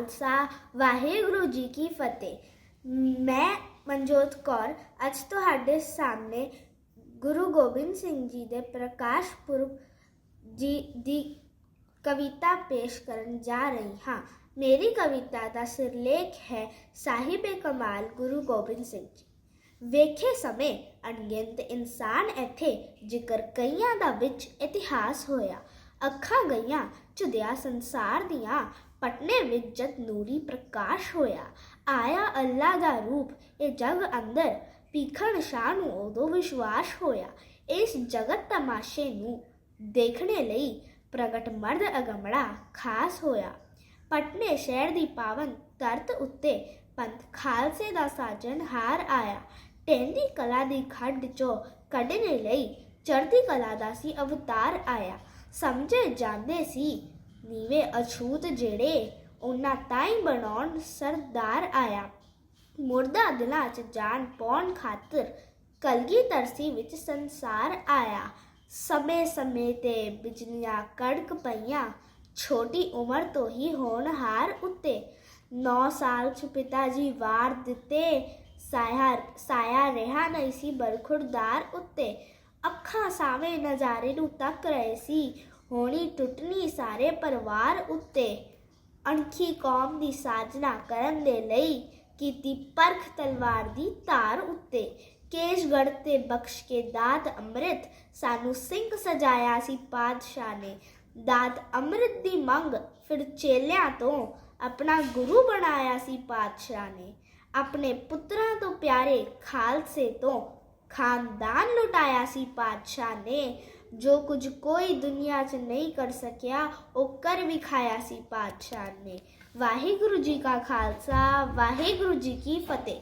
ਖਾਲਸਾ, ਵਾਹਿਗੁਰੂ ਜੀ ਕੀ ਫਤਿਹ। ਮੈਂ ਮਨਜੋਤ ਕੌਰ, ਅੱਜ ਤੁਹਾਡੇ ਸਾਹਮਣੇ ਗੁਰੂ ਗੋਬਿੰਦ ਸਿੰਘ ਜੀ ਦੇ ਪ੍ਰਕਾਸ਼ ਪੁਰਬ ਜੀ ਦੀ ਕਵਿਤਾ ਪੇਸ਼ ਕਰਨ ਜਾ ਰਹੀ ਹਾਂ। ਮੇਰੀ ਕਵਿਤਾ ਦਾ ਸਿਰਲੇਖ ਹੈ ਸਾਹਿਬੇ ਕਮਾਲ, ਗੁਰੂ ਗੋਬਿੰਦ ਸਿੰਘ ਜੀ। ਵੇਖੇ ਸਮੇਂ ਅਣਗਿਣਤ ਇਨਸਾਨ ਇੱਥੇ ਜ਼ਿਕਰ ਕਈਆਂ ਦਾ ਵਿੱਚ ਇਤਿਹਾਸ ਹੋਇਆ। ਅੱਖਾਂ ਗਈਆਂ ਝੁਦਿਆ ਸੰਸਾਰ ਦੀਆਂ ਪਟਨੇ ਵਿੱਚ ਜਦ ਨੂਰੀ ਪ੍ਰਕਾਸ਼ ਹੋਇਆ, ਆਇਆ ਅੱਲਾ ਦਾ ਰੂਪ, ਇਹ ਜਗ ਅੰਦਰ ਪੀਖਣ ਸ਼ਾਹ ਨੂੰ ਉਦੋਂ ਵਿਸ਼ਵਾਸ ਹੋਇਆ, ਇਸ ਜਗਤ ਤਮਾਸ਼ੇ ਨੂੰ ਦੇਖਣੇ ਲਈ ਪ੍ਰਗਟ ਮਰਦ ਅਗਮੜਾ ਖਾਸ ਹੋਇਆ। ਪਟਨੇ ਸ਼ਹਿਰ ਦੀ ਪਾਵਨ ਧਰਤ ਉੱਤੇ ਪੰਥ ਖਾਲਸੇ ਦਾ ਸਾਜਨ ਹਾਰ ਆਇਆ। ਟੈਂਦੀ ਕਲਾ ਦੀ ਖੱਡ ਚੋਂ ਕੱਢਣੇ ਲਈ ਚੜ੍ਹਦੀ ਕਲਾ ਦਾ ਸੀ ਅਵਤਾਰ ਆਇਆ। ਸਮਝੇ ਜਾਂਦੇ ਸੀ ਨੀਵੇਂ ਅਛੂਤ ਜਿਹੜੇ ਉਹਨਾਂ ਤਾਈ ਬਣਾਉਣ ਸਰਦਾਰ ਆਇਆ। ਮੁਰਦਾ ਦਿਲਾਂ 'ਚ ਜਾਨ ਪਾਉਣ ਖਾਤਰ ਕਲਗੀ ਤਰਸੀ ਵਿੱਚ ਸੰਸਾਰ ਆਇਆ। ਸਮੇਂ ਸਮੇਂ ਤੇ ਬਿਜਲੀਆਂ ਕੜਕ ਪਈਆਂ। ਛੋਟੀ ਉਮਰ ਤੋਂ ਹੀ ਹੋਣਹਾਰ ਉੱਤੇ। 9 ਸਾਲ 'ਚ ਪਿਤਾ ਜੀ ਵਾਰ ਦਿੱਤੇ। ਸਾਇਆ ਸਾਇਆ ਰਿਹਾ ਨਹੀਂ ਸੀ ਬਰਖੁਰਦਾਰ ਉੱਤੇ। ਅੱਖਾਂ ਸਾਵੇਂ ਨਜ਼ਾਰੇ ਨੂੰ ਤੱਕ ਰਹੇ ਸੀ। ਹੋਣੀ ਟੁੱਟਣੀ ਸਾਰੇ ਪਰਿਵਾਰ ਉੱਤੇ। ਅਣਖੀ ਕੌਮ ਦੀ ਸਾਜਨਾ ਕਰਨ ਦੇ ਲਈ ਕੀਤੀ ਪਰਖ ਤਲਵਾਰ ਦੀ ਧਾਰ ਉੱਤੇ। ਕੇਸ਼ਗੜ੍ਹ ਤੇ ਬਖਸ਼ ਕੇ ਦਾਤ ਅੰਮ੍ਰਿਤ ਸਾਨੂੰ ਸਿੰਘ ਸਜਾਇਆ ਸੀ ਪਾਤਸ਼ਾਹ ਨੇ। ਦਾਤ ਅੰਮ੍ਰਿਤ ਦੀ ਮੰਗ ਫਿਰ ਚੇਲਿਆਂ ਤੋਂ ਆਪਣਾ ਗੁਰੂ ਬਣਾਇਆ ਸੀ ਪਾਤਸ਼ਾਹ ਨੇ। ਆਪਣੇ ਪੁੱਤਰਾਂ ਤੋਂ ਪਿਆਰੇ ਖਾਲਸੇ ਤੋਂ ਖਾਨਦਾਨ ਲੁਟਾਇਆ ਸੀ ਪਾਤਸ਼ਾਹ ਨੇ। ਜੋ ਕੁਝ ਕੋਈ ਦੁਨੀਆ 'ਚ ਨਹੀਂ ਕਰ ਸਕਿਆ, ਉਹ ਕਰ ਵਿਖਾਇਆ ਸੀ ਪਾਤਸ਼ਾਹ ਨੇ। ਵਾਹਿਗੁਰੂ ਜੀ ਕਾ ਖਾਲਸਾ, ਵਾਹਿਗੁਰੂ ਜੀ ਕੀ ਫਤਿਹ।